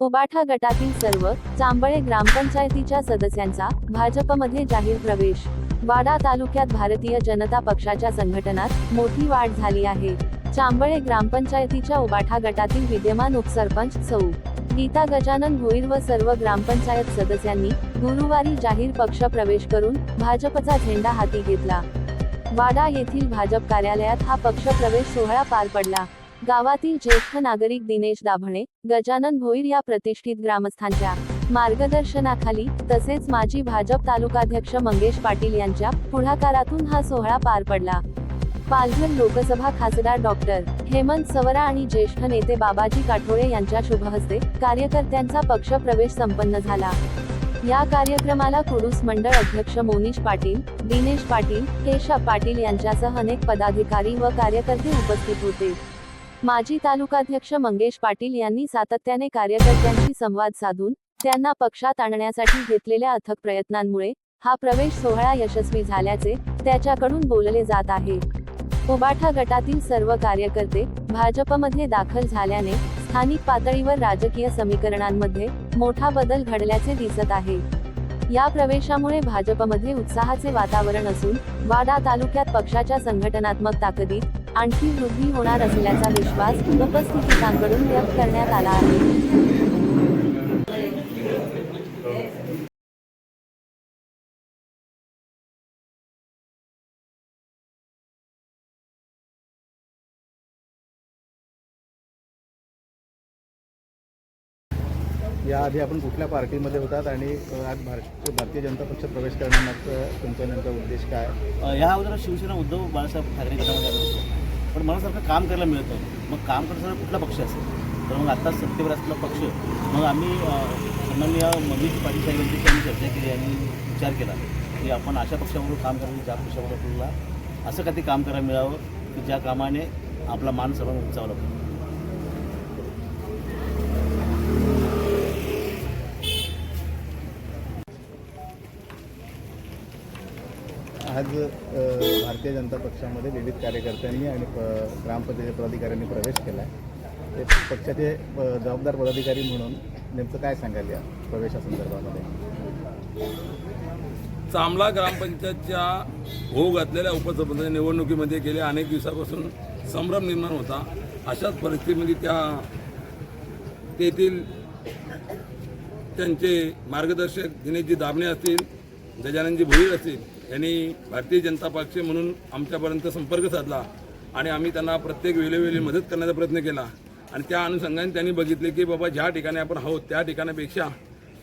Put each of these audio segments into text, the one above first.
उबाठा गटातील सर्व चांबळे ग्रामपंचायतीच्या सदस्यांचा भाजपमध्ये जाहीर प्रवेश. वाडा तालुक्यात भारतीय जनता पक्षाच्या संघटनात मोठी वाढ झाली आहे. चांबळे ग्रामपंचायतीच्या उबाठा गटातील विद्यमान उपसरपंच सौ. गीता गजानन भोईर व सर्व ग्रामपंचायत सदस्यांनी गुरुवारी जाहीर पक्ष प्रवेश करून भाजपचा झेंडा हाती घेतला. वाडा येथील भाजप कार्यालयात हा पक्ष प्रवेश सोहळा पार पडला. गावातील ज्येष्ठ नागरिक दिनेश दाभणे गजानन भोईर या प्रतिष्ठित ग्रामस्थांच्या मार्गदर्शनाखाली तसेच माजी भाजप तालुकाध्यक्ष मंगेश पाटील यांच्या पुढाकारातून हा सोहळा पार पडला. पालघर लोकसभा खासदार डॉक्टर हेमंत सवरा आणि ज्येष्ठ नेते बाबाजी काठोळे यांच्या शुभहस्ते कार्यकर्त्यांचा पक्ष प्रवेश संपन्न झाला. या कार्यक्रमाला कुडूस मंडळ अध्यक्ष मोनीश पाटील दिनेश पाटील केशव पाटील यांच्यासह अनेक पदाधिकारी व कार्यकर्ते उपस्थित होते. माजी तालुकाध्यक्ष मंगेश पाटील यांनी सातत्याने कार्यकर्त्यांशी संवाद साधून त्यांना पक्षात आणण्यासाठी घेतलेल्या अथक प्रयत्नांमुळे हा प्रवेश सोहळा यशस्वी झाल्याचे त्याच्याकडून बोलले जात आहे. उबाठा गटातील सर्व कार्यकर्ते भाजपमध्ये दाखल झाल्याने स्थानिक पातळीवर राजकीय समीकरणांमध्ये मोठा बदल घडल्याचे दिसत आहे. या प्रवेशामुळे भाजपमध्ये उत्साहाचे वातावरण असून वाडा तालुक्यात पक्षाच्या संघटनात्मक ताकदीत आणखी वृद्धी होणार असल्याचा विश्वास उपस्थितांकडून व्यक्त करण्यात आला आहे. याआधी आपण कुठल्या पार्टीमध्ये होतात आणि आज भारत भारतीय जनता पक्षात प्रवेश करण्यामागचं तुमचा नेमका उद्देश काय? ह्या अगोदर शिवसेना उद्धव बाळासाहेब ठाकरे गटामध्ये आलो होतो. पण मला सारखं काम करायला मिळतं. मग काम करण्यासाठी कुठला पक्ष असेल? तर मग आत्ता सत्तेवर असलेला पक्ष. मग आम्ही अ, सन्माननीय मनीष पाटील साहेबांची त्यांनी चर्चा केली आणि विचार केला की आपण अशा पक्षाबरोबर काम करायचं ज्या पक्षाबरोबर आपल्याला असं काही काम करायला मिळावं की ज्या कामाने आपला मान सर्वांना उंचावला पाहिजे. आज भारतीय जनता पक्षामध्ये विविध कार्यकर्त्यांनी आणि ग्रामपंचायत पदाधिकाऱ्यांनी प्रवेश केला आहे ते पक्षाचे जबाबदार पदाधिकारी म्हणून नेमकं काय सांगाल या प्रवेशासंदर्भामध्ये चांबला ग्रामपंचायतच्या होऊ घातलेल्या उपसरपंच निवडणुकीमध्ये गेल्या अनेक दिवसापासून संभ्रम निर्माण होता. अशाच परिस्थितीमध्ये त्या तेथील त्यांचे मार्गदर्शक दिनेशजी दाबणे असतील गजाननजी भोईर असतील यांनी भारतीय जनता पक्ष म्हणून आमच्यापर्यंत संपर्क साधला आणि आम्ही त्यांना प्रत्येक वेळोवेळी मदत करण्याचा प्रयत्न केला. आणि त्या अनुषंगाने त्यांनी बघितले की बाबा ज्या ठिकाणी आपण आहोत त्या ठिकाणापेक्षा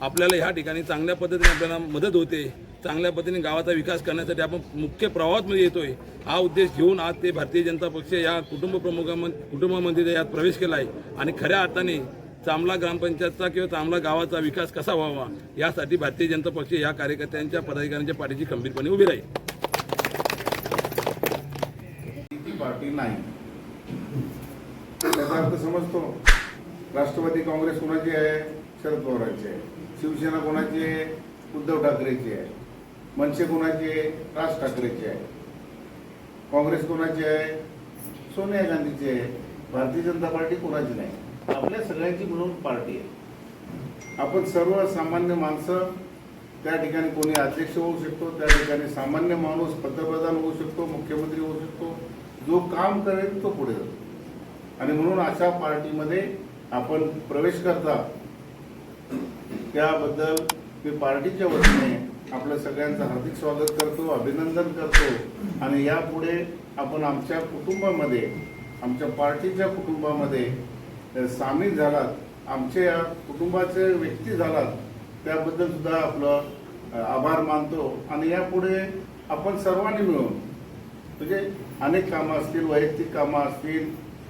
आपल्याला ह्या ठिकाणी चांगल्या पद्धतीने आपल्याला मदत होते. चांगल्या पद्धतीने गावाचा विकास करण्यासाठी आपण मुख्य प्रवाहामध्ये येतोय. हा उद्देश घेऊन आज ते भारतीय जनता पक्ष या कुटुंब प्रमुखां कुटुंबामध्ये यात प्रवेश केला आहे आणि खऱ्या अर्थाने चांबला ग्रामपंचायतचा किंवा चांबला गावाचा विकास कसा व्हावा यासाठी भारतीय जनता पक्ष या कार्यकर्त्यांच्या पदाधिकाऱ्यांच्या पाठीशी खंबीरपणे उभी राहील. ती पार्टी नाही? त्याचा अर्थ समजतो. राष्ट्रवादी काँग्रेस कोणाची आहे? शरद पवारांची आहे. शिवसेना कोणाची आहे? उद्धव ठाकरेची आहे. मनसे कोणाची आहे? राज ठाकरेची आहे. काँग्रेस कोणाची आहे? सोनिया गांधीची आहे. भारतीय जनता पार्टी कोणाची नाही? आपल्या सगळ्यांची म्हणून पार्टी आहे. आपण सर्व सामान्य माणसं त्या ठिकाणी कोणी अध्यक्ष होऊ शकतो त्या ठिकाणी सामान्य माणूस पंतप्रधान होऊ शकतो मुख्यमंत्री होऊ शकतो जो काम करेल तो पुढे जातो. आणि म्हणून अशा पार्टीमध्ये आपण प्रवेश करता त्याबद्दल मी पार्टीच्या वतीने आपल्या सगळ्यांचं हार्दिक स्वागत करतो अभिनंदन करतो. आणि यापुढे आपण आमच्या कुटुंबामध्ये आमच्या पार्टीच्या कुटुंबामध्ये सामील झालात आमच्या कुटुंबाचे व्यक्ती झालात त्याबद्दल सुद्धा आपलं आभार मानतो आणि यापुढे आपण सर्वांनी मिळून म्हणजे अनेक कामं असतील वैयक्तिक कामं असतील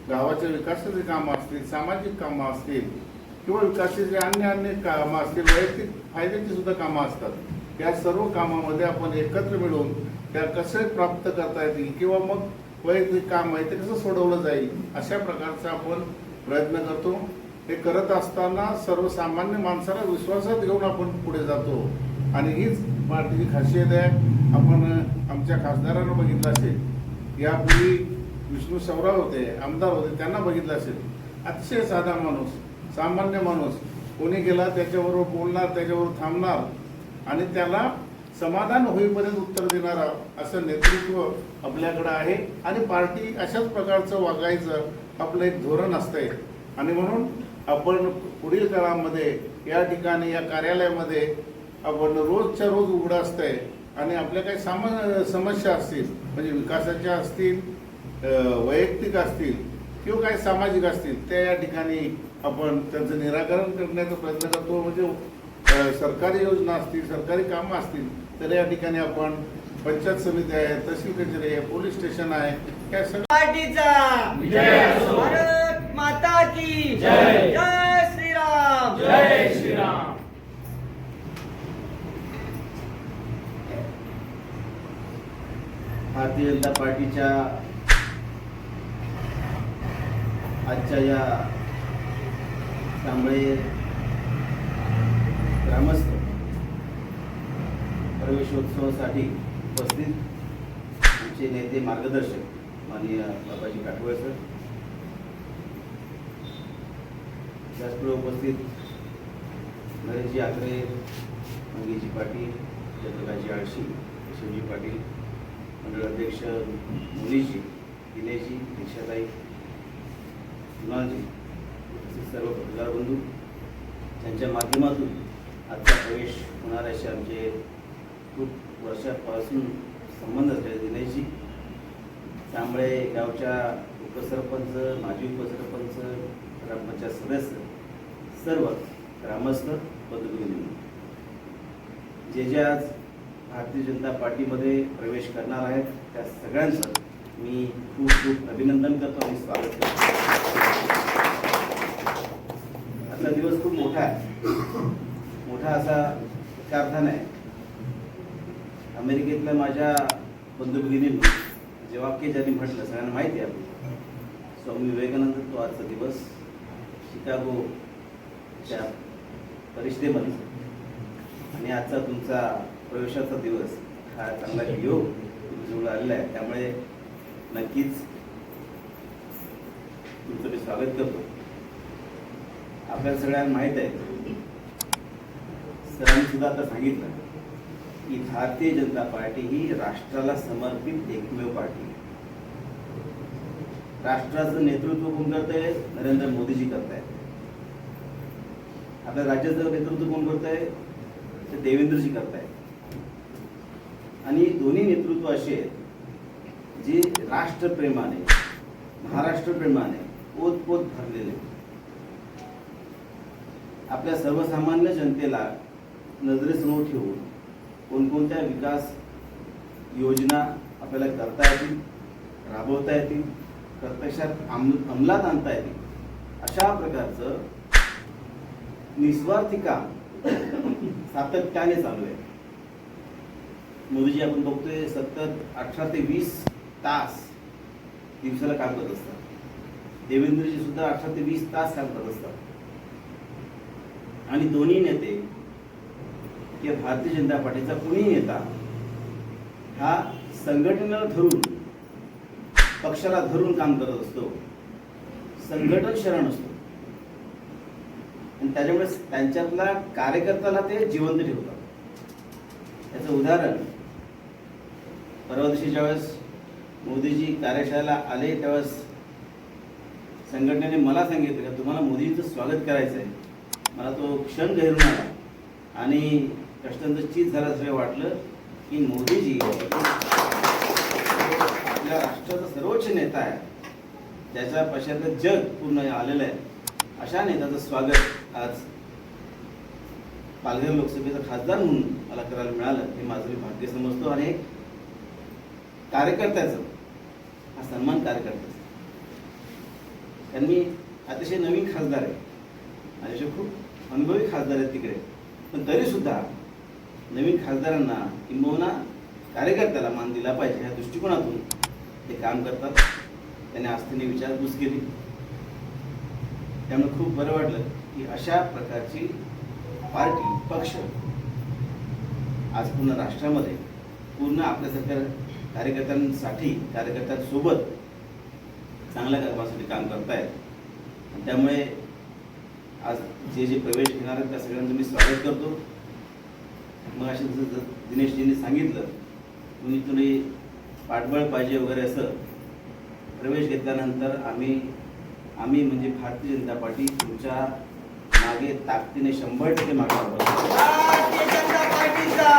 गावाच्या विकासाची कामं असतील सामाजिक कामं असतील किंवा विकासाचे अन्य अन्य कामं असतील वैयक्तिक फायद्याची सुद्धा कामं असतात. या सर्व कामामध्ये आपण एकत्र मिळून त्या कसे प्राप्त करता येतील किंवा मग वैयक्तिक काम आहे ते कसं सोडवलं जाईल अशा प्रकारचं आपण प्रयत्न करतो. हे करत असताना सर्वसामान्य माणसाला विश्वासात घेऊन आपण पुढे जातो. आणि हीच पार्टीची खासियत आहे. आपण आमच्या खासदारांना बघितलं असेल. यापूर्वी विष्णू सवरा होते आमदार होते त्यांना बघितलं असेल. अतिशय साधा माणूस सामान्य माणूस. कोणी गेला त्याच्याबरोबर बोलणार त्याच्याबरोबर थांबणार. आणि त्याला समाधान होईपर्यंत उत्तर देणारा असं नेतृत्व आपल्याकडं आहे. आणि पार्टी अशाच प्रकारचं वागायचं आपलं एक धोरण असतंय. आणि म्हणून आपण पुढील काळामध्ये या ठिकाणी या कार्यालयामध्ये आपण रोजच्या रोज उघडं असतंय. आणि आपल्या काही साम समस्या असतील म्हणजे विकासाच्या असतील वैयक्तिक असतील किंवा काही सामाजिक असतील त्या या ठिकाणी आपण त्यांचं निराकरण करण्याचा प्रयत्न करतो. म्हणजे सरकारी योजना असतील सरकारी कामं असतील तर या ठिकाणी आपण पंचायत समिती आहे तहसील कचेरी आहे पोलीस स्टेशन आहे या सगळ्या भारत माता की जय. जय श्रीराम. जय श्रीराम. भारतीय जनता पार्टीच्या आजच्या या कांबळे ग्रामस्थ प्रवेशोत्सवासाठी उपस्थित आमचे नेते मार्गदर्शक माननीय बाबाजी काटवळ सर. त्याचबरोबर उपस्थित नरेशजी आकरे मंगेजी पाटील चंद्रकाजी आळशी शिवजी पाटील मंडळ अध्यक्ष मुनीजी दिनेशजी दीक्षाताई कुणालजी उपस्थित सर्व पत्रकार बंधू. त्यांच्या माध्यमातून आजचा प्रवेश होणार असे आमचे खूप वर्षापासून संबंध असलेले दिनेशजी. त्यामुळे गावच्या उपसरपंच माजी उपसरपंच ग्रामपंचायत सदस्य सर्व ग्रामस्थ बंधुभगिनी. जे जे आज भारतीय जनता पार्टीमध्ये प्रवेश करणार आहेत त्या सगळ्यांचं मी खूप खूप अभिनंदन करतो आणि स्वागत करतो. आजचा दिवस खूप मोठा आहे. मोठा असा एका अर्थाने आहे. अमेरिकेतल्या माझ्या बंधू जे वाक्य ज्यांनी म्हटलं सगळ्यांना माहिती आहे स्वामी विवेकानंद तो आजचा दिवस शिकागोच्या परिषदेमध्ये. आणि आजचा तुमचा प्रवेशाचा दिवस हा चांगला योग जुळून आलेला आहे. त्यामुळे नक्कीच तुमचं मी स्वागत करतो. आपल्याला सगळ्यांना माहीत आहे. सरांनी सुद्धा आता सांगितलं. की भारतीय जनता पार्टी ही राष्ट्राला समर्पित एकमेव पार्टी आहे. राष्ट्राचं नेतृत्व कोण करतंय? नरेंद्र मोदीजी करतायत. आपल्या राज्याचं नेतृत्व कोण करतंय? ते देवेंद्रजी करतायत. आणि दोन्ही नेतृत्व असे आहेत जे राष्ट्रप्रेमाने महाराष्ट्रप्रेमाने ओतपोत भरलेले आपल्या सर्वसामान्य जनतेला नजरेसमोर ठेवून कोणकोणत्या विकास योजना आपल्याला करता येतील राबवता येतील प्रत्यक्षात अंम अंमलात आणता येतील अशा प्रकारचं निस्वार्थी काम सातत्याने चालू आहे. मोदीजी आपण बघतोय सतत अठरा ते वीस तास दिवसाला काम करत असतात. देवेंद्रजी सुद्धा अठरा ते वीस तास काम करत असतात. आणि दोन्ही नेते की भारतीय जनता पार्टीचा कुणीही नेता हा संघटनेला धरून पक्षाला धरून काम करत असतो. संघटन शरण असतो. आणि त्याच्यामुळे त्यांच्यातला कार्यकर्त्याला ते जिवंत ठेवतात. याचं उदाहरण परवा दिवशी ज्यावेळेस मोदीजी कार्यशाळेला आले त्यावेळेस संघटनेने मला सांगितलं की तुम्हाला मोदीजीचं स्वागत करायचं आहे मला तो क्षण घेरून आला. आणि कष्टांचं चीज झाल्याचं वाटलं की मोदीजी आपल्या राष्ट्राचा सर्वोच्च नेता आहे. ज्याच्या पश्चात जग पूर्ण आलेलं आहे. अशा नेत्याचं स्वागत आज पालघर लोकसभेचा खासदार म्हणून मला करायला मिळालं हे माझं मी भाग्य समजतो आणि एक कार्यकर्त्याचं हा सन्मान कार्यकर्त्याचा. त्यांनी अतिशय नवीन खासदार आहे. अतिशय खूप अनुभवी खासदार आहेत तिकडे. पण तरी सुद्धा नवीन खासदारांना किंबहुना कार्यकर्त्याला मान दिला पाहिजे ह्या दृष्टिकोनातून ते काम करतात. त्याने आस्थेने विचारपूस केली. त्यामुळे खूप बरं वाटलं की अशा प्रकारची पार्टी पक्ष आज पूर्ण राष्ट्रामध्ये पूर्ण आपल्यासारख्या कार्यकर्त्यांसाठी कार्यकर्त्यांसोबत चांगल्या कामासाठी काम करतायत. त्यामुळे आज जे जे प्रवेश घेणार आहेत त्या सगळ्यांचं मी स्वागत करतो. मग असे जसं दिनेशजींनी सांगितलं तुम्ही तुम्ही पाठबळ पाहिजे वगैरे असं प्रवेश घेतल्यानंतर आम्ही आम्ही म्हणजे भारतीय जनता पार्टी तुमच्या मागे ताकदीने शंभर टक्के मागे आहोत. भारतीय जनता पार्टीचा!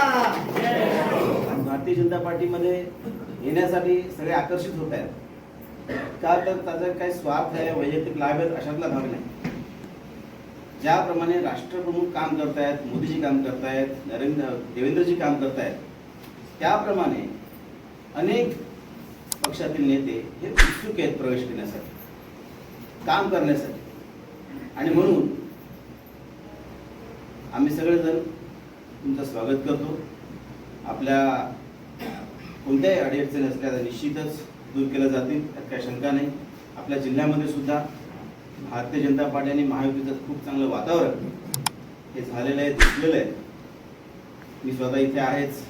आणि भारतीय जनता पार्टीमध्ये येण्यासाठी सगळे आकर्षित होत आहेत. का तर त्याचा काही स्वार्थ आहे वैयक्तिक लाभ आहेत अशातला भाग नाही. ज्याप्रमाणे राष्ट्रप्रमुख काम करतायत मोदीजी काम करतायत नरेंद्र देवेंद्रजी काम करतायत त्याप्रमाणे अनेक पक्षातील नेते हे उत्सुक आहेत प्रवेश करण्यासाठी काम करण्यासाठी. आणि म्हणून आम्ही सगळेजण तुमचं स्वागत करतो. आपल्या कोणत्याही अडीअडचणी असल्या निश्चितच दूर केल्या जातील त्यात काही शंका नाही. आपल्या जिल्ह्यामध्ये सुद्धा भारतीय जनता पार्टी आणि महायुतीचं खूप चांगलं वातावरण हे झालेलं आहे दिसलेलं आहे. मी स्वतः इथे आहेच.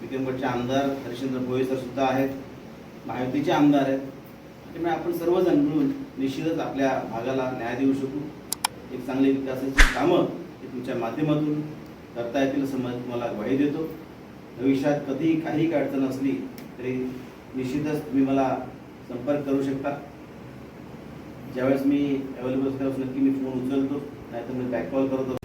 विक्रमगडचे आमदार हरिश्चंद्र भोये सर सुद्धा आहेत. महायुतीचे आमदार आहेत. त्यामुळे आपण सर्वजण मिळून निश्चितच आपल्या भागाला न्याय देऊ शकू. एक चांगली विकासाची कामं हे तुमच्या माध्यमातून करता येतील असं मला तुम्हाला ग्वाही देतो. भविष्यात कधीही काही अडचण असली तरी निश्चितच तुम्ही मला संपर्क करू शकता. ज्यावेळेस मी अवेलेबल असल्यास नक्की मी फोन उचलतो नाहीतर मी बॅक कॉल करतो.